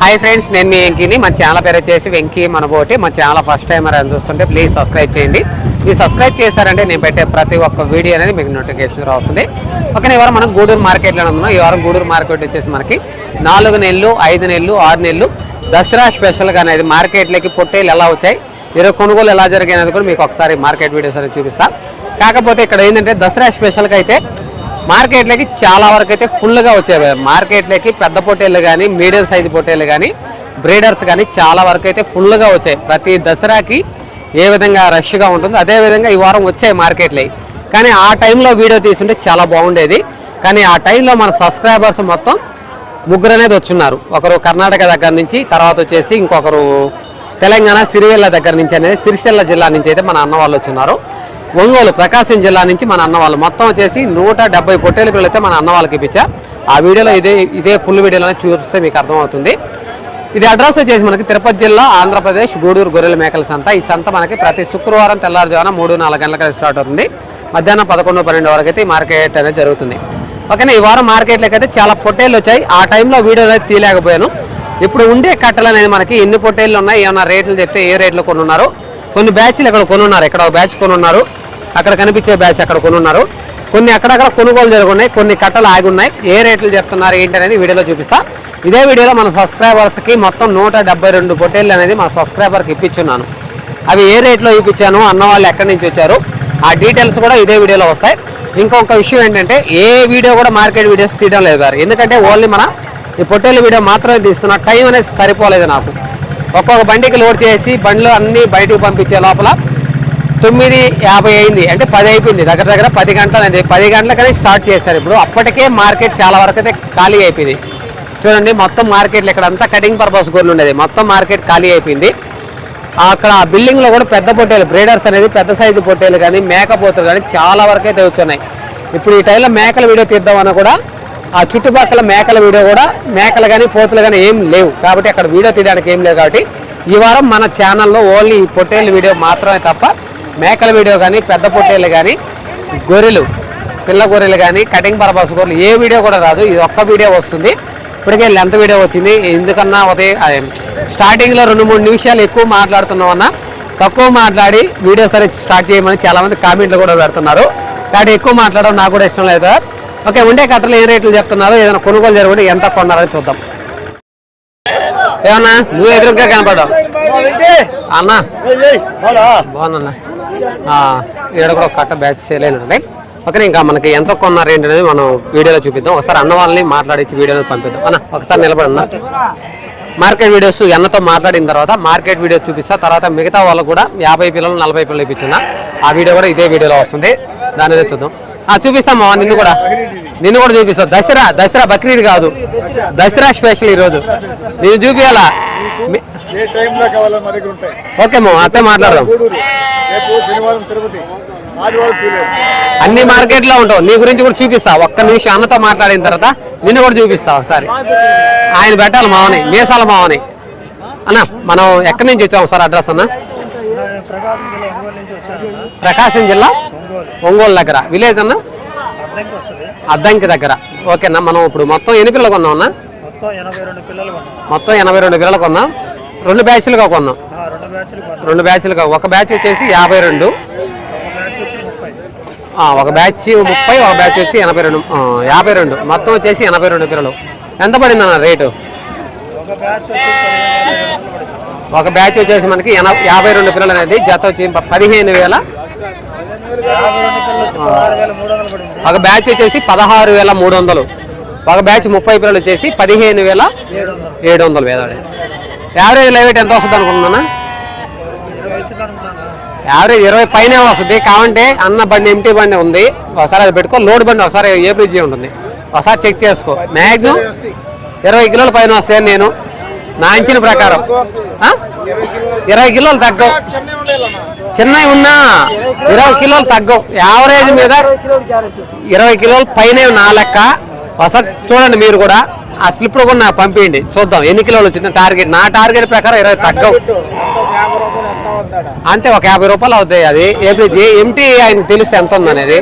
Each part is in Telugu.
హాయ్ ఫ్రెండ్స్ నేను మీ వెంకీని. మన ఛానల్ పేరు వచ్చేసి వెంకీ మనబోటి. మన ఛానల్ ఫస్ట్ టైం అని చూస్తుంటే ప్లీజ్ సబ్స్క్రైబ్ చేయండి. మీరు సబ్స్క్రైబ్ చేశారంటే నేను పెట్టే ప్రతి ఒక్క వీడియో అనేది మీకు నోటిఫికేషన్ వస్తుంది ఓకే ఈ వారం మనం గూడూరు మార్కెట్లో ఉన్నాం. ఈ వారం గూడూరు మార్కెట్ వచ్చేసి మనకి నాలుగు నెలలు ఐదు నెలలు ఆరు నెలలు దసరా స్పెషల్గా అనేది మార్కెట్లోకి పొట్టేలు ఎలా వచ్చాయి ఈరోజు కొనుగోలు ఎలా జరిగాయి అనేది కూడా మీకు ఒకసారి మార్కెట్ వీడియోస్ అనేది చూపిస్తాను కాకపోతే ఇక్కడ ఏంటంటే దసరా స్పెషల్గా అయితే మార్కెట్లోకి చాలా వరకు అయితే ఫుల్గా వచ్చాయి మార్కెట్లోకి పెద్ద పొట్టేళ్ళు కానీ మీడియం సైజు పొట్టేళ్ళు కానీ బ్రీడర్స్ కానీ చాలా వరకు అయితే ఫుల్గా వచ్చాయి. ప్రతి దసరాకి ఏ విధంగా రష్గా ఉంటుందో అదే విధంగా ఈ వారం వచ్చాయి మార్కెట్లో. కానీ ఆ టైంలో వీడియో తీసుంటే చాలా బాగుండేది. కానీ ఆ టైంలో మన సబ్స్క్రైబర్స్ మొత్తం ముగ్గురు అనేది వచ్చున్నారు. ఒకరు కర్ణాటక దగ్గర నుంచి తర్వాత వచ్చేసి ఇంకొకరు తెలంగాణ సిరివెల్ల దగ్గర నుంచి అనేది సిరిసిల్ల జిల్లా నుంచి అయితే మన అన్న వాళ్ళు వచ్చున్నారు. ఒంగోలు ప్రకాశం జిల్లా నుంచి మన అన్న వాళ్ళు మొత్తం వచ్చేసి నూట డెబ్బై పొట్టేల పిల్లలు అయితే మన అన్న వాళ్ళకి ఇప్పించా. ఆ వీడియోలో ఇదే ఇదే ఫుల్ వీడియోలో చూస్తే మీకు అర్థమవుతుంది. ఇది అడ్రస్ వచ్చేసి మనకి తిరుపతి జిల్లా ఆంధ్రప్రదేశ్ గూడూరు గొర్రెల మేకల సంత. ఈ సంత మనకి ప్రతి శుక్రవారం తెల్లారుజామున మూడు నాలుగు గంటలకు స్టార్ట్ అవుతుంది. మధ్యాహ్నం పదకొండు పన్నెండు వరకు అయితే ఈ మార్కెట్ అనేది జరుగుతుంది. ఓకేనా ఈ వారం మార్కెట్లోకి అయితే చాలా పొట్టేళ్ళు వచ్చాయి. ఆ టైంలో వీడియో అయితే తీయలేకపోయాను. ఇప్పుడు ఉండే కట్టలు అనేది మనకి ఎన్ని పొట్టేళ్ళు ఉన్నాయి ఏమైనా రేట్లు చెప్తే ఏ రేట్లు కొనున్నారు? కొన్ని బ్యాచ్లు ఇక్కడ కొనున్నారు ఇక్కడ ఒక బ్యాచ్ కొనున్నారు. అక్కడ కనిపించే బ్యాచ్ అక్కడ కొనున్నారు. కొన్ని అక్కడక్కడ కొనుగోలు జరుగున్నాయి కొన్ని కట్టలు ఆగి ఉన్నాయి ఏ రేట్లు చెప్తున్నారు ఏంటి అనేది వీడియోలో చూపిస్తా. ఇదే వీడియోలో మన సబ్స్క్రైబర్స్కి మొత్తం నూట డెబ్బై రెండు పొట్టేళ్ళు అనేది మా సబ్స్క్రైబర్కి ఇప్పించున్నాను. అవి ఏ రేట్లో ఇప్పించాను అన్న వాళ్ళు ఎక్కడి నుంచి వచ్చారు ఆ డీటెయిల్స్ కూడా ఇదే వీడియోలో వస్తాయి. ఇంకొక విషయం ఏంటంటే ఏ వీడియో కూడా మార్కెట్ వీడియోస్ తీయడం లేదు గారు. ఎందుకంటే ఓన్లీ మన ఈ పొట్టేళ్ళ వీడియో మాత్రమే తీస్తున్నా టైం అనేది సరిపోలేదు నాకు. ఒక్కొక్క బండికి లోడ్ చేసి బండ్లు అన్నీ బయటకు పంపించే లోపల తొమ్మిది యాభై అయింది. అంటే పది అయిపోయింది. దగ్గర దగ్గర పది గంటలైంది పది గంటలకనే స్టార్ట్ చేశారు. ఇప్పుడు అప్పటికే మార్కెట్ చాలా వరకు అయితే ఖాళీ అయిపోయింది. చూడండి మొత్తం మార్కెట్లో ఇక్కడ అంతా కటింగ్ పర్పస్ గోర్లు ఉండేది. మొత్తం మార్కెట్ ఖాళీ అయిపోయింది. అక్కడ ఆ బిల్డింగ్లో కూడా పెద్ద పొట్టేలు బ్రీడర్స్ అనేది పెద్ద సైజు పొట్టేలు కానీ మేకపోతులు కానీ చాలా వరకు అయితే వచ్చున్నాయి ఇప్పుడు ఈ టైంలో మేకల వీడియో తీద్దామన్నా కూడా ఆ చుట్టుపక్కల మేకల వీడియో కూడా మేకలు కానీ పోతులు కానీ ఏం లేవు. కాబట్టి అక్కడ వీడియో తీయడానికి ఏం లేవు కాబట్టి ఈ వారం మన ఛానల్లో ఓన్లీ ఈ పొట్టేలు వీడియో మాత్రమే తప్ప మేకల వీడియో కానీ పెద్ద పొట్టేలు కానీ గొర్రెలు పిల్ల గొర్రెలు కానీ కటింగ్ పర్పస్ గొర్రెలు ఏ వీడియో కూడా రాదు. ఇది ఒక్క వీడియో వస్తుంది. ఇప్పటికే లెంత్ వీడియో వచ్చింది. ఎందుకన్నా ఉదయం అదే స్టార్టింగ్లో రెండు మూడు నిమిషాలు ఎక్కువ మాట్లాడుతున్నాం అన్న తక్కువ మాట్లాడి వీడియో సరే స్టార్ట్ చేయమని చాలా మంది కామెంట్లు కూడా పెడుతున్నారు. కాబట్టి ఎక్కువ మాట్లాడడం నాకు కూడా ఇష్టం లేదు. ఓకే ఉండే కట్టలు ఏ రేట్లు చెప్తున్నారు ఏదైనా కొనుగోలు జరుగుతుంది ఎంత కొన్నారని చూద్దాం. ఏమన్నా నువ్వు ఎదురుగా కనపడ్డావు. అన్న. బాగున్నా ఇక్కడ కూడా ఒక కట్ట బ్యాచ్ చేయలేను ఉన్నాయి ఓకే ఇంకా మనకి ఎంత కొన్నారు ఏంటి అనేది మనం వీడియోలో చూపిద్దాం. ఒకసారి అన్న వాళ్ళని మాట్లాడించి వీడియోలో పంపిద్దాం. అన్న ఒకసారి నిలబడన్నా మార్కెట్ వీడియోస్ ఎన్నతో మాట్లాడిన తర్వాత మార్కెట్ వీడియో చూపిస్తా. తర్వాత మిగతా వాళ్ళు కూడా యాభై పిల్లలు నలభై పిల్లలు ఇప్పించిన ఆ వీడియో కూడా ఇదే వీడియోలో వస్తుంది. దాని చూద్దాం. ఆ చూపిస్తాం నిన్ను కూడా. నిన్ను కూడా చూపిస్తా. దసరా దసరా బక్రీద్ కాదు. దసరా స్పెషల్ ఈరోజు. నేను చూపించాలా ఏ టైంలో కావాలో మా దగ్గర ఉంటాయి. ఓకే మామ అత్తే మాట్లాడదాం. గూడూరు. రేపు శనివారం తిరుపతి. ఆదివారం పూలేరు. అన్ని మార్కెట్లో ఉంటావు. నీ గురించి కూడా చూపిస్తా. ఒక్క నిమిషం అన్నతో మాట్లాడిన తర్వాత నిన్ను కూడా చూపిస్తా ఒకసారి. ఆయన పెట్టాలి మావని మీసాల మావని. అన్న మనం ఎక్కడి నుంచి వచ్చాం సార్ అడ్రస్ అన్న? ప్రకాశం జిల్లా ఒంగోలు దగ్గర. విలేజ్ అన్న? అద్దంకి దగ్గర. ఓకేనా మనం ఇప్పుడు మొత్తం ఎన్ని పిల్లలు కొన్నాం అన్న? మొత్తం ఎనభై రెండు పిల్లలు కొన్నాం. మొత్తం ఎనభై రెండు బ్యాచ్లుగా కొన్నాం. రెండు బ్యాచ్లుగా. ఒక బ్యాచ్ వచ్చేసి యాభై రెండు. ఒక బ్యాచ్ ముప్పై ఒక బ్యాచ్ వచ్చి ఎనభై రెండు. యాభై రెండు. మొత్తం వచ్చేసి ఎనభై రెండు పిల్లలు. ఎంత పడింది అన్న రేటు? ఒక బ్యాచ్ వచ్చేసి మనకి ఎన యాభై రెండు పిల్లలు అనేది జత వచ్చి పదిహేను వేల. ఒక బ్యాచ్ వచ్చేసి పదహారు వేల మూడు వందలు. ఒక బ్యాచ్ ముప్పై పిల్లలు వచ్చేసి పదిహేను వేల ఏడు వందలు. ఏడు వందలు వేదాడు యావరేజ్ లైవేట్ ఎంత వస్తుంది అనుకుంటున్నా యావరేజ్ ఇరవై పైనే వస్తుంది. కావంటే అన్న బండి ఎంటీ బండి ఉంది. ఒకసారి అది పెట్టుకో. లోడ్ బండి ఒకసారి ఏ బ్రిడ్జి ఉంటుంది. ఒకసారి చెక్ చేసుకో. మ్యాక్సిమం ఇరవై కిలోల పైన వస్తాయని నేను. నా అంచిన ప్రకారం. ఇరవై కిలోలు తగ్గవు. చిన్నవి ఉన్నా ఇరవై కిలోలు తగ్గవు. యావరేజ్ మీద ఇరవై కిలోలు పైన నా లెక్క. ఒకసారి చూడండి మీరు కూడా. ఆ స్లిప్లో కూడా నాకు పంపించండి. చూద్దాం ఎన్ని కిలోలు వచ్చింది టార్గెట్. నా టార్గెట్ ప్రకారం ఇరవై తగ్గవు. అంతే ఒక యాభై రూపాయలు అవుతాయి అది. ఏపీజీ ఎంటీ ఆయన తెలిస్తే ఎంత ఉందనేది.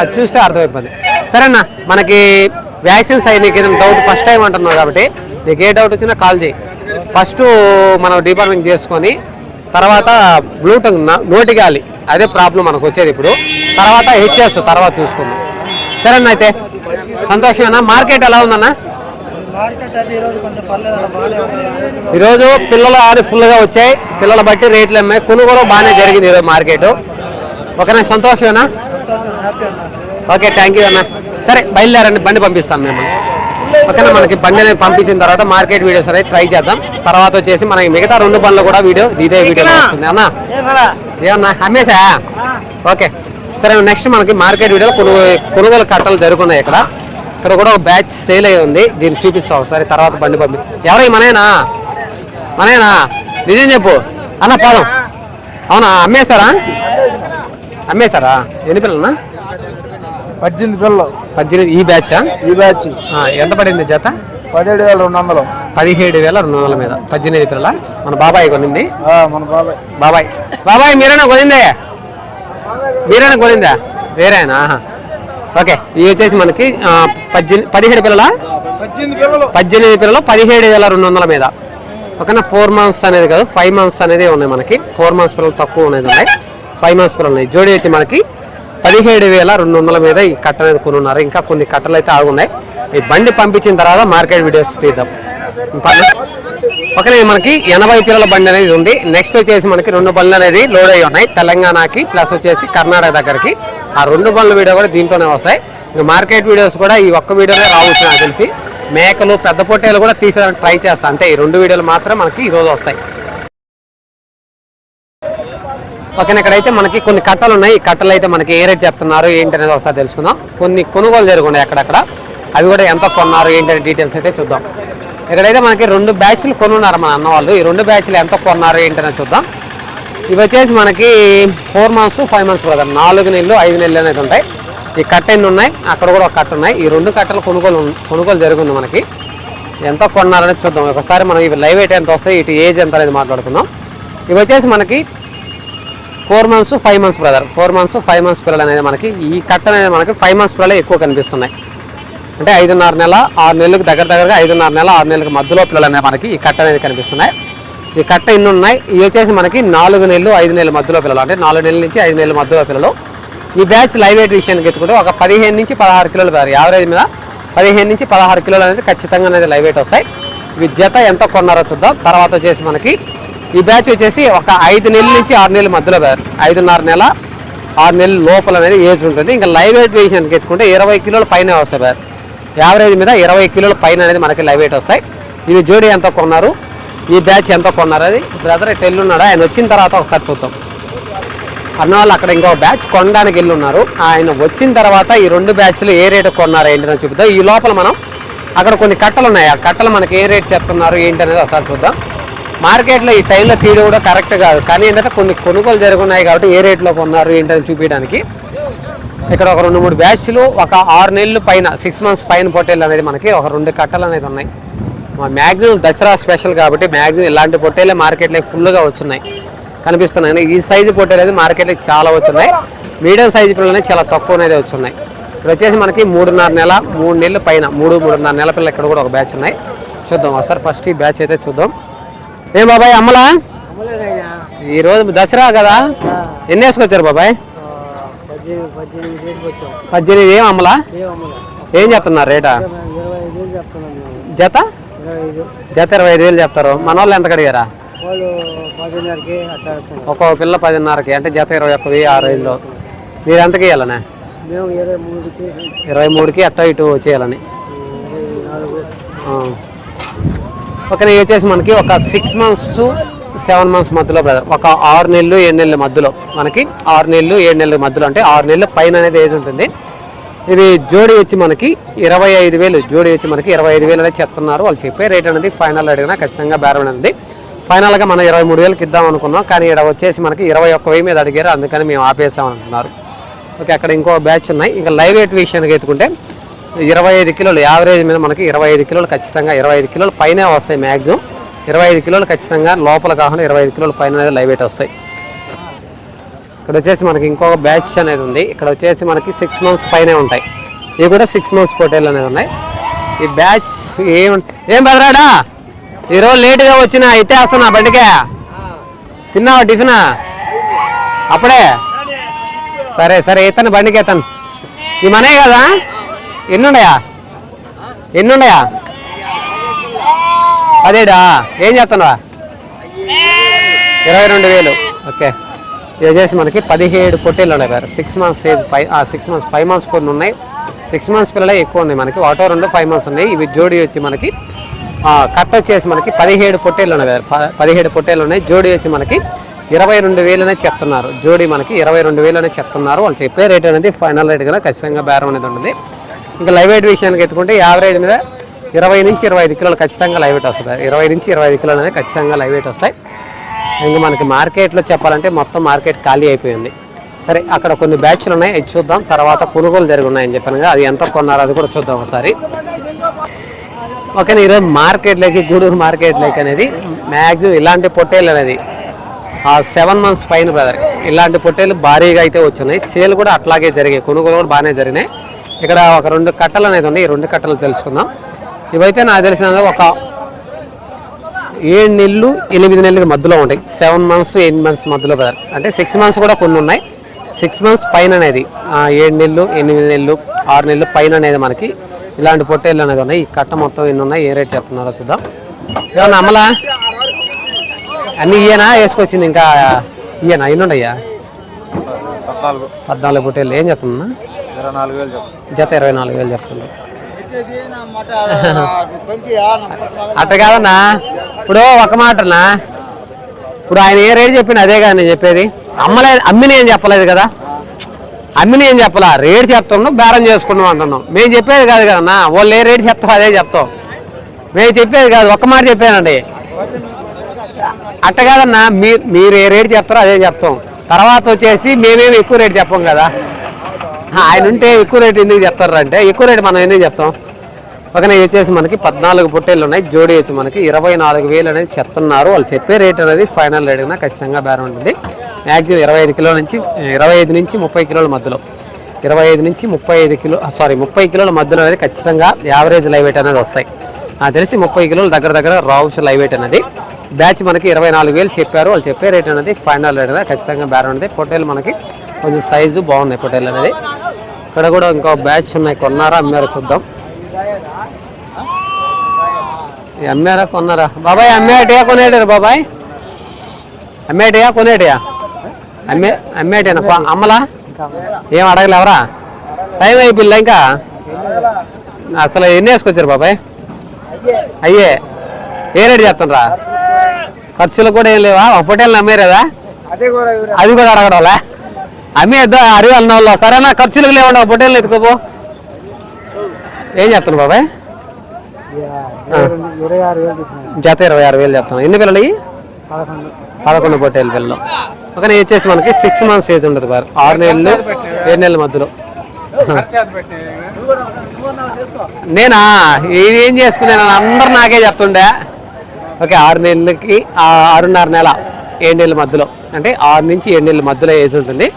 అది చూస్తే అర్థమైపోతుంది సరేనా? మనకి వ్యాక్సిన్స్ అయిన డౌట్ ఫస్ట్ టైం అంటున్నావు కాబట్టి నీకు ఏ డౌట్ వచ్చినా కాల్ చేయి. ఫస్ట్ మనం డిపార్ట్మెంట్ చేసుకొని తర్వాత బ్లూటూత్ నోటి గాలి. అదే ప్రాబ్లం మనకు వచ్చేది ఇప్పుడు. తర్వాత హెచ్ఎస్ తర్వాత చూసుకుందాం. సరేనా అయితే? సంతోషమేనా? మార్కెట్ ఎలా ఉందన్నా? ఈరోజు పిల్లలు ఆరు ఫుల్గా వచ్చాయి. పిల్లల బట్టి రేట్లు అమ్మాయి. కొనుగోలు బాగానే జరిగింది ఈరోజు మార్కెట్. ఓకేనా సంతోషమేనా ఓకే థ్యాంక్ యూ అన్న. సరే బయలుదేరండి బండి పంపిస్తాను మిమ్మల్ని. ఓకేనా మనకి బండి అనేది పంపించిన తర్వాత మార్కెట్ వీడియోస్ అనేది ట్రై చేద్దాం. తర్వాత వచ్చేసి మనకి మిగతా రెండు బండ్లు కూడా వీడియో ఇదే వీడియో వస్తుంది. అన్న? ఏమన్నా అమ్మేసా ఓకే. సరే నెక్స్ట్ మనకి మార్కెట్ వీడియోలో కొనుగోలు కొనుగోలు కట్టలు జరుగుతున్నాయి ఇక్కడ. ఇక్కడ కూడా ఒక బ్యాచ్ సేల్ అయ్యి ఉంది. దీన్ని చూపిస్తాం ఒకసారి తర్వాత బండి పంపి. ఎవరై మనేనా మనేనా నిజం చెప్పు. అన్న పోదాం. అవునా? అమ్మేశారా? అమ్మేశారా? ఎన్ని పిల్లలన్నా? పద్దెనిమిది పిల్లలు. పద్దెనిమిది. ఈ బ్యాచా? ఈ బ్యాచ్. ఎంత పడింది జత? పదిహేడు వేల రెండు వందలు. పదిహేడు వేల రెండు వందల మీద. పద్దెనిమిది పిల్లల? మన బాబాయ్ కొనింది. మన బాబాయ్. బాబాయ్. బాబాయ్ మీరేనా కొనిందే? మీరేనా కొనిందా? వేరేనా. ఓకే ఇవి వచ్చేసి మనకి పద్దెనిమిది పదిహేడు పిల్లల? పద్దెనిమిది పిల్లలు. పదిహేడు వేల రెండు వందల మీద. ఓకేనా ఫోర్ మంత్స్ అనేది కాదు ఫైవ్ మంత్స్ అనేది ఉన్నాయి మనకి. ఫోర్ మంత్స్ పిల్లలు తక్కువ అనేది ఉన్నాయి. ఫైవ్ మంత్స్ పిల్లలు ఉన్నాయి. జోడి వచ్చి మనకి పదిహేడు వేల రెండు వందల మీద ఈ కట్ట అనేది కొనున్నారు. ఇంకా కొన్ని కట్టలు అయితే ఆగున్నాయి ఈ బండి పంపించిన తర్వాత మార్కెట్ వీడియోస్ తీద్దాం. ఇది మనకి ఎనభై పిల్లల బండి అనేది ఉంది. నెక్స్ట్ వచ్చేసి మనకి రెండు బండ్లు అనేది లోడ్ అయ్యి ఉన్నాయి. తెలంగాణకి ప్లస్ వచ్చేసి కర్ణాటక దగ్గరికి. ఆ రెండు బండ్ల వీడియో కూడా దీంట్లోనే వస్తాయి. ఇంకా మార్కెట్ వీడియోస్ కూడా ఈ ఒక్క వీడియోనే రావచ్చు నాకు తెలిసి. మేకలు పెద్ద పొట్టేలు కూడా తీసేదానికి ట్రై చేస్తా. అంటే ఈ రెండు వీడియోలు మాత్రం మనకి ఈరోజు వస్తాయి. ఓకే ఇక్కడైతే మనకి కొన్ని కట్టలు ఉన్నాయి. ఈ కట్టలు అయితే మనకి ఏ రేట్ చెప్తున్నారు ఏంటి అనేది ఒకసారి తెలుసుకుందాం. కొన్ని కొనుగోలు జరుగున్నాయి అక్కడక్కడ. అవి కూడా ఎంత కొన్నారు ఏంటి డీటెయిల్స్ అయితే చూద్దాం. ఇక్కడైతే మనకి రెండు బ్యాచ్లు కొనున్నారు మన అన్న వాళ్ళు ఈ రెండు బ్యాచ్లు ఎంత కొన్నారు ఏంటనే చూద్దాం. ఇవి వచ్చేసి మనకి four months five months brother. నాలుగు నెలలు ఐదు నెలలు అనేది ఉంటాయి. ఈ కట్ట ఎన్ని ఉన్నాయి? అక్కడ కూడా ఒక కట్ట ఉన్నాయి. ఈ రెండు కట్టలు కొనుగోలు కొనుగోలు జరుగుతుంది మనకి. ఎంత కొన్నారనేది చూద్దాం. ఒకసారి మనం ఇవి లైవ్ ఎయిట్ ఎంత వస్తాయి ఇటు ఏజ్ ఎంత అనేది మాట్లాడుకుందాం. ఇవి వచ్చేసి మనకి four months five months brother. Four months five months పిల్లలు అనేది మనకి ఈ కట్ట అనేది మనకి ఫైవ్ మంత్స్ పిల్లలు ఎక్కువ కనిపిస్తున్నాయి. అంటే ఐదున్నర నెల ఆరు నెలలకు దగ్గర దగ్గరగా ఐదున్నర నెల ఆరు నెలలకు మధ్యలో పిల్లలు అనేది మనకి ఈ కట్ట అనేది కనిపిస్తున్నాయి. ఈ కట్ట ఇన్ని ఉన్నాయి? ఇవి వచ్చేసి మనకి నాలుగు నెలలు ఐదు నెలల మధ్యలో పిల్లలు. అంటే నాలుగు నెలల నుంచి ఐదు నెలల మధ్యలో పిల్లలు. ఈ బ్యాచ్ లైవ్ వెయిట్ విషయానికి ఎత్తుకుంటే ఒక పదిహేను నుంచి పదహారు కిలోలు బ్రదర్ యావరేజ్ మీద పదిహేను నుంచి పదహారు కిలోలు అనేది ఖచ్చితంగా అనేది లైవ్ వెయిట్ వస్తాయి. ఇవి జత ఎంత కొన్నారో చూద్దాం. తర్వాత వచ్చేసి మనకి ఈ బ్యాచ్ వచ్చేసి ఒక ఐదు నెలల నుంచి ఆరు నెలల మధ్యలో బ్రదర్ ఐదున్నర నెల ఆరు నెలల లోపల అనేది ఏజ్ ఉంటుంది. ఇంకా లైవ్ వెయిట్ విషయానికి ఎత్తుకుంటే ఇరవై కిలోల పైన వస్తాయి బ్రదర్ యావరేజ్ మీద ఇరవై కిలోల పైన అనేది మనకి లైవ్ వెయిట్ వస్తాయి. ఇవి జోడీ ఎంత కొన్నారు? ఈ బ్యాచ్ ఎంత కొన్నారు అది? బ్రదర్ ఇట్లా వెళ్ళున్నాడు ఆయన వచ్చిన తర్వాత ఒకసారి చూద్దాం. అన్న వాళ్ళు అక్కడ ఇంకో బ్యాచ్ కొనడానికి వెళ్ళి ఉన్నారు ఆయన వచ్చిన తర్వాత ఈ రెండు బ్యాచ్లు ఏ రేటు కొన్నారు ఏంటని చూపుతాం ఈ లోపల మనం అక్కడ కొన్ని కట్టలు ఉన్నాయి. ఆ కట్టలు మనకి ఏ రేట్ చెప్తున్నారు ఏంటనేది ఒకసారి చూద్దాం. మార్కెట్లో ఈ టైంలో తీయడం కూడా కరెక్ట్ కాదు. కానీ ఏంటంటే కొన్ని కొనుగోలు జరుగున్నాయి కాబట్టి ఏ రేట్లో కొన్నారు ఏంటని చూపించడానికి. ఇక్కడ ఒక రెండు మూడు బ్యాచ్లు ఒక ఆరు నెలలు పైన సిక్స్ మంత్స్ పైన పొట్టేళ్ళు అనేది మనకి ఒక రెండు కట్టలు అనేది ఉన్నాయి. మ్యాక్సిమం దసరా స్పెషల్ కాబట్టి మ్యాక్సిమం ఇలాంటి పొట్టేలే మార్కెట్లో ఫుల్గా వచ్చున్నాయి కనిపిస్తున్నాయి. కానీ ఈ సైజు పొట్టేలు అనేది మార్కెట్లో చాలా వచ్చున్నాయి మీడియం సైజు పిల్లలు చాలా తక్కువ అనేది వచ్చున్నాయి ఇక్కడ వచ్చేసి మనకి మూడున్నర నెల మూడు నెలల పైన మూడు మూడున్నర నెలల పిల్లలు ఇక్కడ కూడా ఒక బ్యాచ్ ఉన్నాయి. చూద్దాం ఒకసారి ఫస్ట్ ఈ బ్యాచ్ అయితే చూద్దాం. ఏం బాబాయ్ అమ్మలా? ఈ రోజు దసరా కదా? ఎన్ని వేసుకొచ్చారు బాబాయ్? పద్దెనిమిది ఏం అమ్మలా? ఏం చెప్తున్నారు రేటా? జత? జత ఇరవై ఐదు వేలు చెప్తారు మన వాళ్ళు ఎంత కడిగారా? వాళ్ళు పదిన్నరకి అట్లా ఆడుతున్నాం ఒక్కో పిల్ల పదిన్నరకి అంటే జత ఇరవై ఒక్క వెయ్యి ఆరు ఐదులో మీరు ఎంతకి ఇవ్వాలనే ఇరవై మూడుకి. అట్ట ఇటు చేయాలని. ఓకే వచ్చేసి మనకి ఒక సిక్స్ మంత్స్ సెవెన్ మంత్స్ మధ్యలో బ్రదర్ ఒక ఆరు నెలలు ఏడు నెలల మధ్యలో. మనకి ఆరు నెలలు ఏడు నెలల మధ్యలో అంటే ఆరు నెలల పైన అనేది ఏజ్ ఉంటుంది. ఇది జోడీ వచ్చి మనకి ఇరవై ఐదు వేలు జోడీ వచ్చి మనకి ఇరవై ఐదు వేలు అనేది చెప్తున్నారు. వాళ్ళు చెప్పే రేట్ అనేది ఫైనల్ అడిగినా ఖచ్చితంగా బేరం అనేది. ఫైనల్గా మనం ఇరవై మూడు వేలకి ఇద్దాం అనుకున్నాం కానీ ఇక్కడ వచ్చేసి మనకి ఇరవై ఒక్క వెయ్యి మీద అడిగారు అందుకని మేము ఆపేసాం అంటున్నారు. ఓకే అక్కడ ఇంకో బ్యాచ్ ఉన్నాయి. ఇంకా లైవ్ వెయిట్ విషయానికి ఎత్తుకుంటే ఇరవై ఐదు కిలోలు యావరేజ్ మీద మనకి ఇరవై ఐదు కిలోలు ఖచ్చితంగా ఇరవై ఐదు కిలోలు పైనే వస్తాయి మ్యాక్సిమం ఇరవై ఐదు కిలోలు ఖచ్చితంగా లోపల కాకుండా ఇరవై ఐదు కిలోల పైన అనేది లైవ్ వెయిట్ వస్తాయి. ఇక్కడ వచ్చేసి మనకి ఇంకొక బ్యాచ్ అనేది ఉంది. ఇక్కడ వచ్చేసి మనకి సిక్స్ మంత్స్ పైనే ఉంటాయి. ఇవి కూడా సిక్స్ మంత్స్ పొటేలు అనేది ఉన్నాయి. ఈ బ్యాచ్ ఏం ఏం బెదరాడా? ఈరోజు లేటుగా వచ్చిన ఇట్టే వస్తున్నా బండికే. తిన్నావా టిఫిన్? అప్పుడే? సరే సరే ఎత్తాను బండికి ఎత్తాను. ఈ మనే కదా? ఎన్నుండయా? ఎన్నుండయా? అదేడా ఏం చేస్తున్నావా? ఇరవై రెండు వేలు. ఓకే. ఇది వచ్చేసి మనకి పదిహేడు పొట్టేళ్ళు ఉన్నాయి sir. Six months age five six months five months కొన్ని ఉన్నాయి. సిక్స్ మంత్స్ పిల్లలే ఎక్కువ ఉన్నాయి మనకి. ఆటో రెండు ఫైవ్ మంత్స్ ఉన్నాయి. ఇవి జోడి వచ్చి మనకి కట్ కట్ట వచ్చేసి మనకి పదిహేడు పొట్టేళ్ళు ఉన్నాయి సార్. పదిహేడు పొట్టేళ్ళు ఉన్నాయి. జోడి వచ్చి మనకి ఇరవై రెండు వేలనే చెప్తున్నారు. జోడి మనకి ఇరవై రెండు వేలనే చెప్తున్నారు. వాళ్ళు చెప్పే రేట్ అనేది ఫైనల్ రేట్ కదా. ఖచ్చితంగా బేరం అనేది ఉంటుంది ఇంకా లైవ్ వెయిట్ విషయానికి ఎత్తుకుంటే యావరేజ్ మీద ఇరవై నుంచి ఇరవై ఐదు కిలోలు ఖచ్చితంగా లైవ్ వెయిట్ వస్తుంది ఇరవై నుంచి ఇరవై ఐదు కిలోలు అనేది ఖచ్చితంగా లైవ్ వెయిట్ వస్తాయి. ఇంకా మనకి మార్కెట్లో చెప్పాలంటే మొత్తం మార్కెట్ ఖాళీ అయిపోయింది. సరే అక్కడ కొన్ని బ్యాచ్లు ఉన్నాయి అది చూద్దాం. తర్వాత కొనుగోలు జరిగి ఉన్నాయని చెప్పాను అది ఎంత కొన్నారో అది కూడా చూద్దాం ఒకసారి. ఓకే ఈరోజు మార్కెట్లోకి గూడూరు మార్కెట్లోకి అనేది మ్యాక్సిమం ఇలాంటి పొట్టేలు అనేది ఆ సెవెన్ మంత్స్ పైన బ్రదర్ ఇలాంటి పొట్టేలు భారీగా అయితే వచ్చినాయి. సేల్ కూడా అట్లాగే జరిగాయి కొనుగోలు కూడా బాగానే జరిగినాయి. ఇక్కడ ఒక రెండు కట్టలు అనేది ఉన్నాయి ఈ రెండు కట్టలు తెలుసుకుందాం. ఇవైతే నాకు తెలిసిన ఒక ఏడు నెలలు ఎనిమిది నెలల మధ్యలో ఉంటాయి. సెవెన్ మంత్స్ ఎయిట్ మంత్స్ మధ్యలో బ్రదర్ అంటే సిక్స్ మంత్స్ కూడా కొన్ని ఉన్నాయి. సిక్స్ మంత్స్ పైన అనేది ఏడు నెలలు ఎనిమిది నెలలు ఆరు నెలలు పైన అనేది మనకి ఇలాంటి పొట్టేళ్ళు అనేది ఉన్నాయి. ఈ కట్ట మొత్తం ఎన్ని ఉన్నాయి? ఏ రేట్ చెప్తున్నారో చూద్దాం. ఏమన్నా అమ్మలా అన్ని ఇయ్యనా? వేసుకొచ్చింది ఇంకా ఇయ్యనా? ఇన్నుండయ్యా పద్నాలుగు. పద్నాలుగు పొట్టేళ్ళు. ఏం చెప్తున్నా? ఇరవై నాలుగు వేలు చెప్పు జత ఇరవై నాలుగు వేలు చెప్తున్నారు అట్ట కాదన్నా. ఇప్పుడు ఒక మాటనా? ఇప్పుడు ఆయన ఏ రేట్ చెప్పిన అదే కదా నేను చెప్పేది. అమ్మలే అమ్మిని ఏం చెప్పలేదు కదా. అమ్మిని ఏం చెప్పలా? రేట్ చెప్తున్నాం బేరం చేసుకున్నాం అంటున్నాం. మేము చెప్పేది కాదు కదన్నా. వాళ్ళు ఏ రేట్ చెప్తాం అదే చెప్తాం. మేము చెప్పేది కాదు ఒక్క మాట చెప్పానండి. అట్ట కాదన్నా మీరు మీరు ఏ రేట్ చెప్తారో అదే చెప్తాం. తర్వాత వచ్చేసి మేమేమి ఎక్కువ రేట్ చెప్పం కదా. ఆయన ఉంటే ఎక్కువ రేట్ ఎందుకు చెప్తారు అంటే ఎక్కువ రేట్ మనం ఎందుకు చెప్తాం? పక్కన ఇవి వచ్చేసి మనకి పద్నాలుగు పొట్టేళ్ళు ఉన్నాయి జోడీ వచ్చి మనకి ఇరవై నాలుగు వేలు అనేది చెప్తున్నారు. వాళ్ళు చెప్పే రేట్ అనేది ఫైనల్ రేట్ కన్నా ఖచ్చితంగా బేరం ఉంటుంది. మ్యాక్సిమం ఇరవై ఐదు కిలోల నుంచి ఇరవై ఐదు నుంచి ముప్పై కిలోల మధ్యలో. ఇరవై ఐదు నుంచి ముప్పై ఐదు కిలో సారీ ముప్పై కిలోల మధ్యలో అనేది ఖచ్చితంగా యావరేజ్ లైవ్ వెయిట్ అనేది వస్తాయి. నాకు తెలిసి ముప్పై కిలోల దగ్గర దగ్గర రావుస్ లైవ్ వెయిట్ అనేది. బ్యాచ్ మనకి ఇరవై నాలుగు వేలు చెప్పారు. వాళ్ళు చెప్పే రేట్ అనేది ఫైనల్ రేట్ అనేది ఖచ్చితంగా బేరం ఉంటుంది. పొట్టేలు మనకి కొంచెం సైజు బాగున్నాయి పొట్టేలు అనేది. ఇక్కడ కూడా ఇంకో బ్యాచ్ ఉన్నాయి కొన్నారా? అమ్మారా చూద్దాం. అమ్మారా కొన్నారా? బాబాయ్ అమ్మేటియా కొనేటారు బాబాయ్. అమ్మేటియా కొనేటియా అమ్మే అమ్మేటేనా అమ్మలా? ఏం అడగలేవరా టైం అయిపోయిందా ఇంకా? అసలు ఎన్ని వేసుకొచ్చారు బాబాయ్? అయ్యే. ఏ రేటు చెప్తుండ్రా ఖర్చులు కూడా ఏం లేవా? అదే కూడా అది కూడా అడగడంలా అమ్మేద్దా అరివి అన్న వాళ్ళు సరేనా ఖర్చులకు లేవండి ఒక పొట్టేళ్ళు ఎత్తుకోపో. ఏం చెప్తున్నావు బాబాయ్? జత ఇరవై ఆరు వేలు చెప్తాను ఎన్ని పిల్లలు? పదకొండు. పొట్టేలు పిల్లలు. ఒక వచ్చేసి మనకి సిక్స్ మంత్స్ ఏజ్ ఉంటుంది బారు. ఆరు నెలలు ఏడు నెలల మధ్యలో. నేనా? ఇది ఏం చేసుకున్నాను? అందరు నాకే చెప్తుండే. ఓకే ఆరు నెలలకి ఆ ఆరున్నర నెల ఏడు నెలల మధ్యలో. అంటే ఆరు నుంచి ఏడు నెలల మధ్యలో ఏజ్ ఉంటుంది.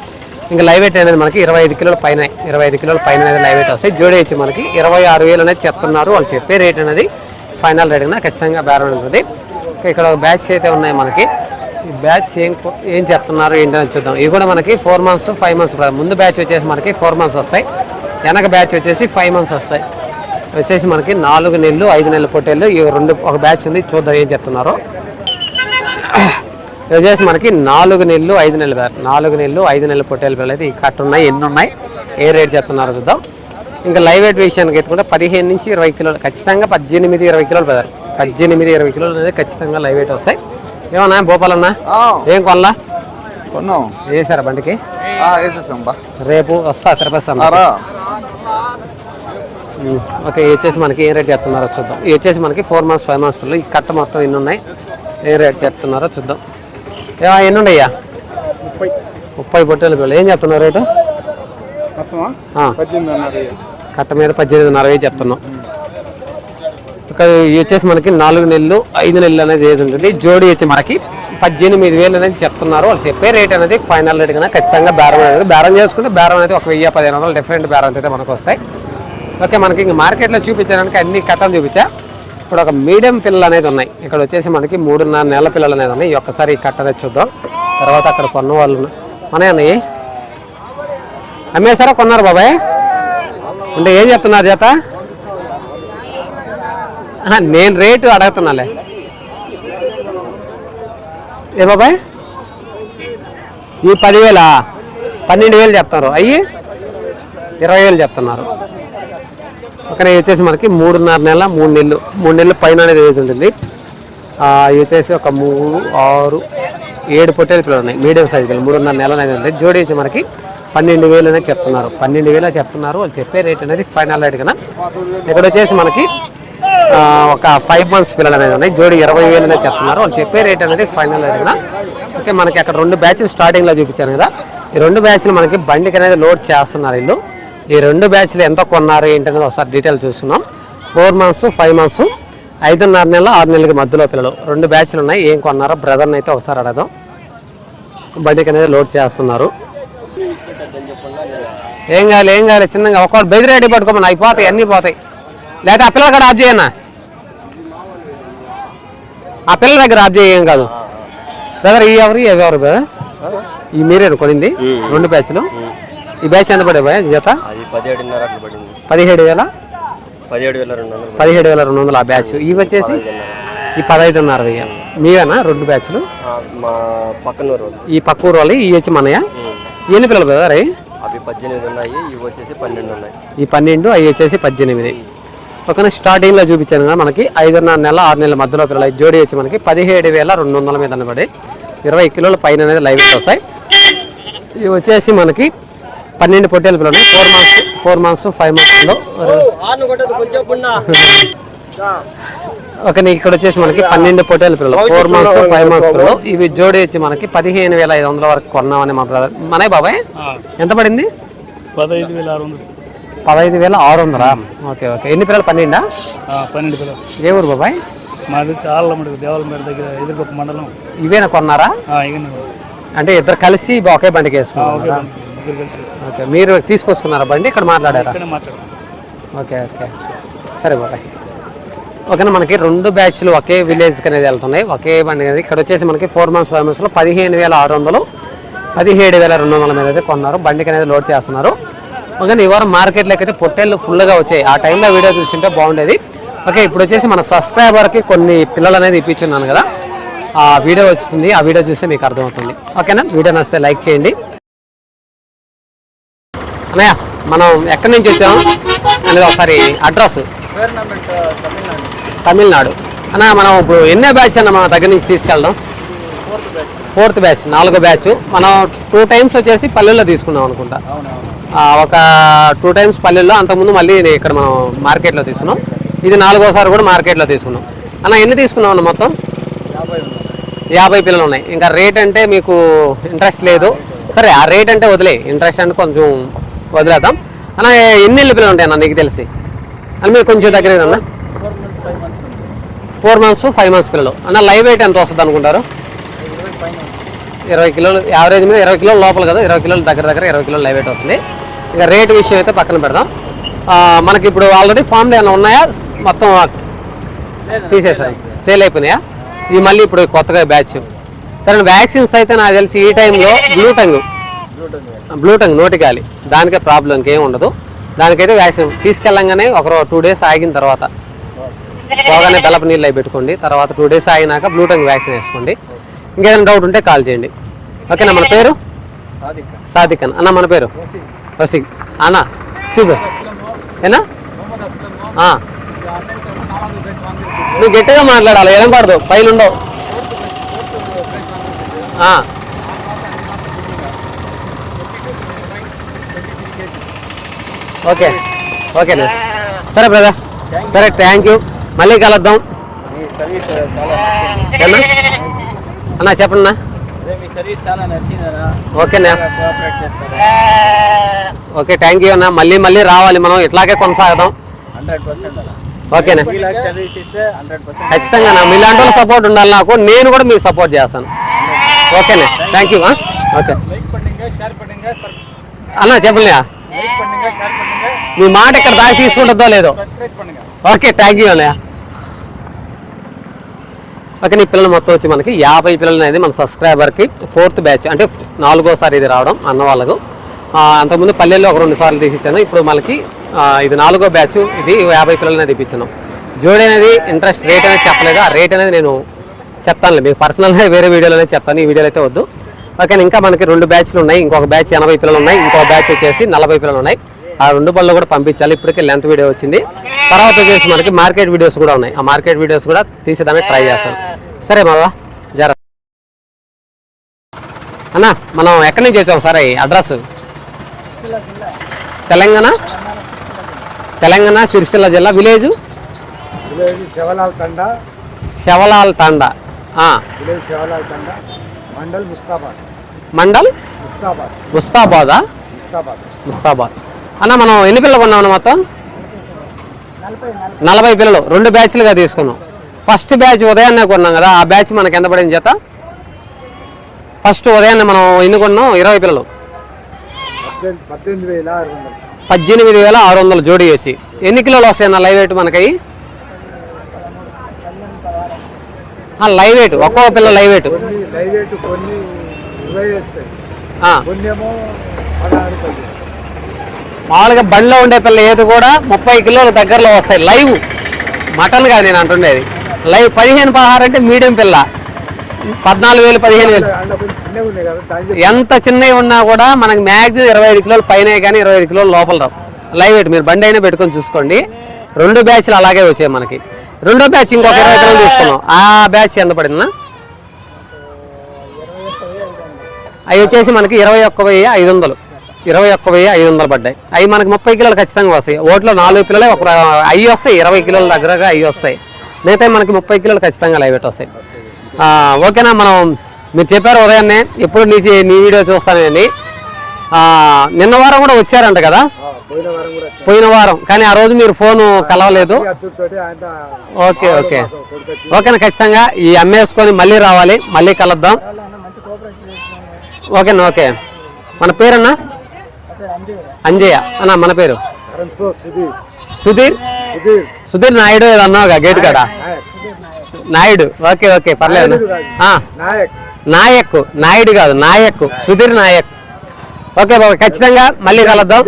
ఇంకా లైవ్ వెయిట్ అనేది మనకి ఇరవై ఐదు కిలోల పైన ఇరవై ఐదు కిలోల పైన అనేది లైవ్ వెయిట్ వస్తాయి. జోడీ వచ్చి మనకి ఇరవై ఆరు వేలు అనేది చెప్తున్నారు. వాళ్ళు చెప్పే రేట్ అనేది ఫైనల్ రేట్ కన్నా ఖచ్చితంగా బేరం ఉంటుంది. ఇక్కడ ఒక బ్యాచ్ అయితే ఉన్నాయి మనకి. ఈ బ్యాచ్ ఏం ఏం చెప్తున్నారు ఏంటని చూద్దాం. ఇవి కూడా మనకి ఫోర్ మంత్స్ ఫైవ్ మంత్స్ ముందు బ్యాచ్ వచ్చేసి మనకి ఫోర్ మంత్స్ వస్తాయి. వెనక బ్యాచ్ వచ్చేసి ఫైవ్ మంత్స్ వస్తాయి. వచ్చేసి మనకి నాలుగు నెలలు ఐదు నెలల పొట్టేళ్ళు ఈ రెండు ఒక బ్యాచ్ ఉంది. చూద్దాం ఏం చెప్తున్నారో. ఇది వచ్చేసి మనకి నాలుగు నెలలు ఐదు నెలలు బ్యాచ్ నాలుగు నెలలు ఐదు నెలల పొట్టేలు పిల్లలు అయితే ఈ కట్ట ఉన్నాయి ఎన్ని ఉన్నాయి ఏ రేట్ చెప్తున్నారో చూద్దాం. ఇంకా లైవ్ వెయిట్ విషయానికి ఎత్తుకుంటే పదిహేను నుంచి ఇరవై కిలోలు ఖచ్చితంగా పద్దెనిమిది ఇరవై కిలోలు పెదారు పద్దెనిమిది ఇరవై కిలోలు అనేది ఖచ్చితంగా లైవ్ వెయిట్ వస్తాయి. ఏమన్నా భోపాలన్నా ఏం కొనలా? కొన్నాం. వేసారా బండికి? రేపు వస్తా తిరుపతి ఓకే వచ్చేసి మనకి ఏ రేట్ చెప్తున్నారో చూద్దాం. వచ్చేసి మనకి ఫోర్ మంత్స్ ఫైవ్ మంత్స్ పిల్లలు ఈ కట్ట మొత్తం ఎన్ని ఉన్నాయి? ఏ రేట్ చెప్తున్నారో చూద్దాం. ఎన్ని ఉన్నాయ్యా ముప్పై. ముప్పై పొట్టేలు పిల్లలు. ఏం చెప్తున్నారు రేటు? కట్ట మీద పద్దెనిమిదిన్నర వేలు చెప్తున్నాం. ఇక ఇది వచ్చేసి మనకి నాలుగు నెలలు ఐదు నెలలు అనేది ఏది ఉంటుంది. జోడి వచ్చి మనకి పద్దెనిమిది వేలు అనేది చెప్తున్నారు. వాళ్ళు చెప్పే రేట్ అనేది ఫైనల్ రేట్ కన్నా ఖచ్చితంగా బేరం అనేది బేరం చేసుకుంటే బేరం అనేది ఒక వెయ్యి పదిహేను వందలు డిఫరెంట్ బేరం అయితే మనకు వస్తాయి. ఓకే మనకి ఇంక మార్కెట్లో చూపించడానికి అన్ని కట్టలు చూపించా. ఇప్పుడు ఒక మీడియం పిల్లలు అనేది ఉన్నాయి. ఇక్కడ వచ్చేసి మనకి మూడున్నర నెలల పిల్లలు అనేది ఉన్నాయి. ఒక్కసారి ఈ కట్ట అనేది చూద్దాం. తర్వాత అక్కడ కొన్న వాళ్ళు ఉన్నారు. ఉన్నాయి. అమ్మేశారా? కొన్నారు బాబాయ్? అంటే ఏం చెప్తున్నారు చేత నేను రేటు అడుగుతున్నాలే. ఏ బాబాయ్? ఈ పదివేలా? పన్నెండు వేలు చెప్తారు అయ్యి? ఇరవై వేలు చెప్తున్నారు. అక్కడ వచ్చేసి మనకి మూడున్నర నెల మూడు నెలలు మూడు నెలలు పైన అనేది వేసి ఉంటుంది. ఇవి వచ్చేసి ఒక మూడు ఆరు ఏడు పొట్టేలు పిల్లలు ఉన్నాయి. మీడియం సైజ్ పిల్లలు మూడున్నర నెలలు అనేది ఉంది. జోడి వచ్చి మనకి పన్నెండు వేలు అనేది చెప్తున్నారు. పన్నెండు వేలు చెప్తున్నారు. వాళ్ళు చెప్పే రేట్ అనేది ఫైనల్ రేట్ కదా ఇక్కడ వచ్చేసి మనకి ఒక ఫైవ్ మంత్స్ పిల్లలు అనేది ఉన్నాయి. జోడి ఇరవై వేలు అనేది చెప్తున్నారు. వాళ్ళు చెప్పే రేట్ అనేది ఫైనల్ రేట్ కదా ఓకే మనకి అక్కడ రెండు బ్యాచ్లు స్టార్టింగ్లో చూపించాను కదా. ఈ రెండు బ్యాచ్లు మనకి బండికి అనేది లోడ్ చేస్తున్నారు వీళ్ళు. ఈ రెండు బ్యాచ్లు ఎంత కొన్నారు ఏంటనేది ఒకసారి డీటెయిల్ చూస్తున్నాం. ఫోర్ మంత్స్ ఫైవ్ మంత్స్ ఐదున్నర నెలలు ఆరు నెలలకి మధ్యలో పిల్లలు. రెండు బ్యాచ్లు ఉన్నాయి. ఏం కొన్నారో బ్రదర్ని అయితే ఒకసారి అడగదాం. బండికి అనేది లోడ్ చేస్తున్నారు. ఏం కావాలి ఏం కావాలి? చిన్నగా ఒక్కడు బెదిరేడి పట్టుకోమని. అయిపోతాయి అన్నీ పోతాయి. లేకపోతే ఆ పిల్లల కాడ ఆఫ్ చేయనా? ఆ పిల్లల దగ్గర ఆఫ్ చేయం కాదు. బ్రదర్ ఈ ఎవరు ఎవరు బ్రదర్? ఈ మీరే కొనింది? రెండు బ్యాచ్లు? ఈ బ్యాచ్ ఎంత పడే భయ జత? అది పదిహేడున్నర అట్లా పడింది. పదిహేడు వేల? పదిహేడు వేల రెండు వందలు పదిహేడు వేల రెండు వందల ఆ బ్యాచ్. ఇవి వచ్చేసి ఈ పదహైదున్నర వెయ్యి మీవేనా రెండు బ్యాచ్లు? మా పక్కన. ఈ పక్క ఊరు వాళ్ళు ఇవి వచ్చి మనయా. ఎన్ని పిల్లలు బ్రదర్ అవి అవి పద్దెనిమిది ఉన్నాయి ఇవి వచ్చేసి పన్నెండు ఉన్నాయి. ఈ పన్నెండు అవి వచ్చేసి పద్దెనిమిది. ఓకేనా స్టార్టింగ్లో చూపించాను కదా మనకి ఐదున్నర నెల ఆరు నెలల మధ్యలో పిల్లలు జోడీ వచ్చి మనకి పదిహేడు వేల రెండు వందల మీద పడి ఇరవై కిలోల పైన అనేది లైవ్ వస్తాయి ఇవి వచ్చేసి మనకి పన్నెండు పొట్టేలు పిల్లలు. Four months four months five మంత్స్లో ఓకే ఇక్కడ వచ్చేసి మనకి పన్నెండు పొట్టేలు పిల్లలు. ఫోర్ మంత్స్ ఫైవ్ మంత్స్ పిల్లలు. ఇవి జోడీ వచ్చి మనకి పదిహేను వేల ఐదు వందల వరకు కొన్నామని మా బ్రదర్ మనే బాబాయ్? ఎంత పడింది? పదహైదు వేల ఆరు వందలు. పదహైదు వేల ఆరు వందలా? Okay okay. ఎన్ని పిల్లలు? పన్నెండా? పన్నెండు పిల్లలు. ఏ ఊరు బాబాయ్? మాది చాలా దేవాలమేర దగ్గర ఎదురుగొప్ప మండలం. ఇవేనా కొన్నారా? అంటే ఇద్దరు కలిసి ఒకే బండికి కలిసి ఓకే మీరు తీసుకొచ్చుకున్నారా బండి? ఇక్కడ మాట్లాడారా? Okay okay. సరే బాబాయ్. ఓకేనా మనకి రెండు బ్యాచ్లు ఒకే విలేజ్కి అనేది వెళ్తున్నాయి. ఒకే బండి అనేది ఇక్కడ వచ్చేసి మనకి ఫోర్ మంత్స్ ఫైవ్ మంత్స్లో పదిహేను వేల ఆరు వందలు పదిహేడు వేల రెండు వందల మీద అయితే కొన్నారు. బండికి అనేది లోడ్ చేస్తున్నారు. ఓకే ఈ వారం మార్కెట్లోకి అయితే పొట్టేళ్ళు ఫుల్గా వచ్చాయి. ఆ టైంలో వీడియో చూసింటే బాగుండేది. ఓకే ఇప్పుడు వచ్చేసి మన సబ్స్క్రైబర్కి కొన్ని పిల్లలు అనేది ఇప్పించున్నాను కదా. ఆ వీడియో వస్తుంది. ఆ వీడియో చూస్తే మీకు అర్థమవుతుంది. ఓకేనా వీడియో నచ్చితే లైక్ చేయండి. అన్నయ్య మనం ఎక్కడి నుంచి వచ్చాము అనేది ఒకసారి అడ్రస్. తమిళనాడు. అన్న మనం ఇప్పుడు ఎన్నో బ్యాచ్ అన్న మన దగ్గర నుంచి తీసుకెళ్దాం? Fourth batch. నాలుగో బ్యాచ్. మనం టూ టైమ్స్ వచ్చేసి పల్లెల్లో తీసుకున్నాం అనుకుంటా. ఒక టూ టైమ్స్ పల్లెల్లో అంతకుముందు మళ్ళీ ఇక్కడ మనం మార్కెట్లో తీసుకున్నాం. ఇది నాలుగోసారి కూడా మార్కెట్లో తీసుకున్నాం. అన్న ఎన్ని తీసుకున్నాం అన్న మొత్తం? యాభై పిల్లలు ఉన్నాయి. ఇంకా రేట్ అంటే మీకు ఇంట్రెస్ట్ లేదు. సరే ఆ రేట్ అంటే వదిలే. ఇంట్రెస్ట్ అంటే కొంచెం వదిలేద్దాం. అన్న ఎన్ని నెలల పిల్లలు ఉంటాయి అన్న నీకు తెలిసి? అని మీరు కొంచెం దగ్గర అన్న ఫోర్ మంత్స్ ఫైవ్ మంత్స్ పిల్లలు. అన్న లైవ్ వెయిట్ ఎంత వస్తుంది అనుకుంటారు? ఇరవై కిలోలు యావరేజ్ మీద ఇరవై కిలోలు లోపల కదా ఇరవై కిలోలు దగ్గర దగ్గర ఇరవై కిలోలు లైవ్ వెయిట్ వస్తుంది. ఇంకా రేట్ విషయం అయితే పక్కన పెడదాం. మనకి ఇప్పుడు ఆల్రెడీ ఫామ్లు ఏమైనా ఉన్నాయా? మొత్తం తీసేసారు సేల్ అయిపోయినాయా? ఇది మళ్ళీ ఇప్పుడు కొత్తగా బ్యాచ్ సరే వ్యాక్సిన్స్ అయితే నాకు తెలిసి ఈ టైంలో బ్లూ టంగ్ బ్లూ టంగ్ నోటి గాలి దానికే ప్రాబ్లం ఇంకేం ఉండదు దానికైతే వ్యాక్సిన్ తీసుకెళ్ళంగానే ఒక టూ డేస్ ఆగిన తర్వాత పోగానే బెల్లపు నీళ్ళు అవి పెట్టుకోండి తర్వాత టూ డేస్ ఆగినాక బ్లూ టంగ్ వ్యాక్సిన్ వేసుకోండి ఇంకేదైనా డౌట్ ఉంటే కాల్ చేయండి ఓకేనా మన పేరు సాదిక్ సాదిక్ అన్న అన్న మన పేరు వసీక్ అన్న చూపు ఏనా. నువ్వు గట్టిగా మాట్లాడాలి ఏం పడదు పైలు ఉండవు ఓకే. ఓకేనా సరే బ్రదర్ సరే థ్యాంక్ యూ మళ్ళీ కలుద్దాం. ఏనా అన్న చెప్పండి ఓకేనా ఓకే థ్యాంక్ యూ అన్న. మళ్ళీ మళ్ళీ రావాలి మనం. ఇట్లాగే కొనసాగదాం. ఓకేనా ఖచ్చితంగా మీలాంటి వాళ్ళ సపోర్ట్ ఉండాలి నాకు. నేను కూడా మీకు సపోర్ట్ చేస్తాను. ఓకేనా థ్యాంక్ యూ ఓకే. అన్న చెప్పలే మీ మాట ఇక్కడ దాకా తీసుకుంటుందో లేదో? ఓకే థ్యాంక్ యూ అన్నయ్య. ఓకే నీ పిల్లలు మొత్తం వచ్చి మనకి యాభై పిల్లలు అనేది మన సబ్స్క్రైబర్కి ఫోర్త్ బ్యాచ్ అంటే నాలుగోసారి ఇది రావడం అన్న వాళ్ళకు. అంతకుముందు పల్లెల్లో ఒక రెండు సార్లు తీసిచ్చాను. ఇప్పుడు మనకి ఇది నాలుగో బ్యాచ్ ఇది యాభై పిల్లలు అనేది ఇప్పించాను. జోడి అనేది ఇంట్రెస్ట్ రేట్ అనేది చెప్పలేదు. ఆ రేట్ అనేది నేను చెప్తానులే. మీకు పర్సనల్గా వేరే వీడియోలోనే చెప్తాను. ఈ వీడియోలో అయితే వద్దు. ఓకే ఇంకా మనకి రెండు బ్యాచ్లు ఉన్నాయి. ఇంకొక బ్యాచ్ ఎనభై పిల్లలు ఉన్నాయి. ఇంకొక బ్యాచ్ వచ్చేసి నలభై పిల్లలు ఉన్నాయి. ఆ రెండు బళ్ళు కూడా పంపించాలి. ఇప్పటికే లెంత్ వీడియో వచ్చింది. తర్వాత వచ్చేసి మనకి మార్కెట్ వీడియోస్ కూడా ఉన్నాయి. ఆ మార్కెట్ వీడియోస్ కూడా తీసేదానికి ట్రై చేస్తాను సరే మళ్ళా జర అన్న మనం ఎక్కడి నుంచి వచ్చాం? సరే అడ్రస్ తెలంగాణ? తెలంగాణ సిరిసిల్ల జిల్లా విలేజ్ విలేజ్ శివలాల్ తండ. శవలాల్ తాండా. మండల్ ముస్తాబాద్. మండల్? ముస్తాబాద్. ముస్తాబాదా? ముస్తాబాద్. ముస్తాబాద్. అన్న మనం ఎన్ని పిల్లలు కొన్నాం మొత్తం? నలభై పిల్లలు. రెండు బ్యాచ్లుగా తీసుకున్నాం. ఫస్ట్ బ్యాచ్ ఉదయాన్నే కొన్నాం కదా ఆ బ్యాచ్ మనకి ఎంత పడింది చేత ఫస్ట్ ఉదయాన్నే మనం ఎన్ని కొన్నాం? ఇరవై పిల్లలు. పద్దెనిమిది వేల ఆరు వందలు. పద్దెనిమిది వేల ఆరు వందలు జోడీ వచ్చి. ఎన్ని కిలోలు వస్తాయి అన్న లైవ్ వెయిట్ మనకి? లైవ్ వెయిట్ ఒక్కో పిల్ల లైవ్ వెయిట్ కొన్ని దయవేటు కొన్ని ఇరవై వేస్తాయి కొన్ని ఏమో పదహారు పది. మామూలుగా బండిలో ఉండే పిల్ల ఏది కూడా ముప్పై కిలోల దగ్గరలో వస్తాయి. లైవ్. మటన్ కాదు నేను అంటుండేది. లైవ్ పదిహేను పదహారు అంటే మీడియం పిల్ల. పద్నాలుగు వేలు పదిహేను వేలు. ఎంత చిన్నవి ఉన్నా కూడా మనకి మ్యాక్సిమం ఇరవై ఐదు కిలోలు పైన కానీ ఇరవై ఐదు కిలోలు లోపల రావు. లైవ్ వెయిట్ మీరు బండి అయినా పెట్టుకొని చూసుకోండి. రెండు బ్యాచ్లు అలాగే వచ్చాయి మనకి. రెండో బ్యాచ్ ఇంకొక ఇరవై కిలోలు తీసుకున్నాం. ఆ బ్యాచ్ ఎంత పడిందా అవి వచ్చేసి మనకి ఇరవై ఒక్క వెయ్యి ఐదు వందలు. ఇరవై ఒక్క వెయ్యి ఐదు వందలు పడ్డాయి. అవి మనకి ముప్పై కిలోలు ఖచ్చితంగా వస్తాయి. ఓట్లో నాలుగు కిలోలే ఒక అవి వస్తాయి ఇరవై కిలోల దగ్గరగా అవి వస్తాయి. మిగతా మనకి ముప్పై కిలోలు ఖచ్చితంగా లైవ్ వస్తాయి. ఓకేనా మనం మీరు చెప్పారు ఉదయాన్నే. ఎప్పుడు నీ నీ వీడియో చూస్తానని. నిన్న వారం కూడా వచ్చారంట కదా? పోయిన వారం కానీ ఆ రోజు మీరు ఫోన్ కలవలేదు. Okay okay. ఓకేనా ఖచ్చితంగా. ఈ అమ్మేసుకొని మళ్ళీ రావాలి. మళ్ళీ కలుద్దాం. ఓకేనా ఓకే. మన పేరన్నా? అంజయ్య. అన్న మన పేరు? సుధీర్. సుధీర్? నాయుడు అన్నావుగా గేట్ కాడ? నాయుడు. ఓకే ఓకే పర్లేదు. నాయక్. నాయక్ నాయుడు కాదు నాయక్ సుధీర్ నాయక్. ఓకే బాబు ఖచ్చితంగా మళ్ళీ కలుద్దాం.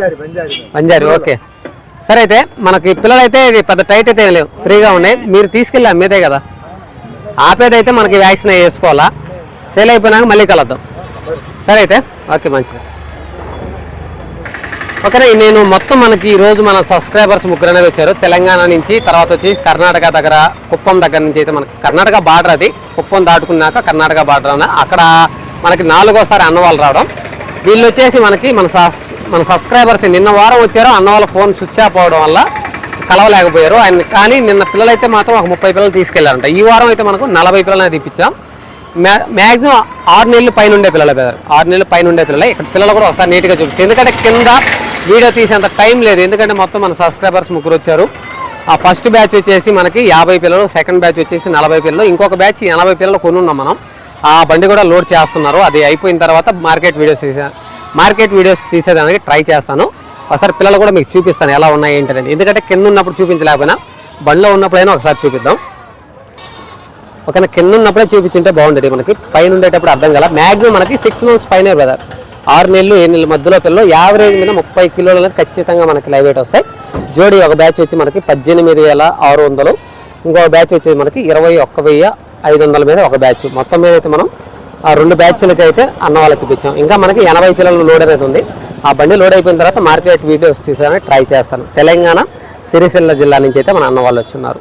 బంజారి ఓకే. సరే అయితే మనకి పిల్లలైతే ఇది పెద్ద టైట్ అయితే ఏం లేవు. ఫ్రీగా ఉన్నాయి. మీరు తీసుకెళ్ళి అమ్మేదే కదా. ఆపేదైతే మనకి వ్యాక్సిన్ వేసుకోవాలా. సేల్ అయిపోయినాక మళ్ళీ కలుద్దాం. సరే అయితే ఓకే మంచిది. ఓకేనా నేను మొత్తం మనకి ఈ రోజు మన సబ్స్క్రైబర్స్ ముగ్గురు అనేది వచ్చారు. తెలంగాణ నుంచి తర్వాత వచ్చి కర్ణాటక దగ్గర కుప్పం దగ్గర నుంచి అయితే మనకి కర్ణాటక బార్డర్ అది. కుప్పం దాటుకున్నాక కర్ణాటక బార్డర్ అన్న. అక్కడ మనకి నాలుగోసారి అన్న వాళ్ళు రావడం. వీళ్ళు వచ్చేసి మనకి మన మన సబ్స్క్రైబర్స్ నిన్న వారం వచ్చారో అన్న వాళ్ళ ఫోన్ స్విచ్ ఆఫ్ అవడం వల్ల కలవలేకపోయారు. ఆయన కానీ నిన్న పిల్లలైతే మాత్రం ఒక ముప్పై పిల్లలు తీసుకెళ్ళారంట. ఈ వారం అయితే మనకు నలభై పిల్లలు అనేది ఇప్పించాం. మ్యా మ్యాక్సిమం ఆరు నెలలు పైన ఉండే పిల్లలు బెదర్ ఆరు నెలలు పైన ఉండే పిల్లలు. ఇక్కడ పిల్లలు కూడా ఒకసారి నీట్గా చూపిస్తుంది ఎందుకంటే కింద వీడియో తీసేంత టైం లేదు. ఎందుకంటే మొత్తం మన సబ్స్క్రైబర్స్ ముగ్గురు వచ్చారు. ఆ ఫస్ట్ బ్యాచ్ వచ్చేసి మనకి యాభై పిల్లలు సెకండ్ బ్యాచ్ వచ్చేసి నలభై పిల్లలు. ఇంకొక బ్యాచ్ ఎనభై పిల్లలు కొనున్నాం మనం. ఆ బండి కూడా లోడ్ చేస్తున్నారు. అది అయిపోయిన తర్వాత మార్కెట్ వీడియోస్ తీసా మార్కెట్ వీడియోస్ తీసేదానికి ట్రై చేస్తాను. ఒకసారి పిల్లలు కూడా మీకు చూపిస్తాను ఎలా ఉన్నాయి ఏంటి ఎందుకంటే కింద ఉన్నప్పుడు చూపించలేకపోయినా బండిలో ఉన్నప్పుడైనా ఒకసారి చూపిద్దాం. ఓకేనా? కింద ఉన్నప్పుడే చూపించుంటే బాగుండేది మనకి. పైన ఉండేటప్పుడు అర్థం కదా మ్యాక్సిమం మనకి సిక్స్ మంత్స్ పైనే వెదర్ ఆరు నెలలు ఏడు నెలల మధ్యలో పిల్లలు యావరేజ్ మీద ముప్పై కిలోలు అనేది ఖచ్చితంగా మనకి లైవ్ వెయిట్ వస్తాయి. జోడీ ఒక బ్యాచ్ వచ్చి మనకి పద్దెనిమిది వేల ఆరు వందలు. ఇంకో బ్యాచ్ వచ్చి మనకి ఇరవై ఒక్క వెయ్యి ఐదు వందల మీద ఒక బ్యాచ్. మొత్తం మీద అయితే మనం ఆ రెండు బ్యాచ్లకి అయితే అన్న వాళ్ళకి ఇప్పించాం. ఇంకా మనకి ఎనభై కిలోల లోడ్ అనేది ఉంది. ఆ బండి లోడ్ అయిపోయిన తర్వాత మార్కెట్ వీడియోస్ తీసానని ట్రై చేస్తాను. తెలంగాణ సిరిసిల్ల జిల్లా నుంచి అయితే మన అన్న వాళ్ళు వచ్చున్నారు.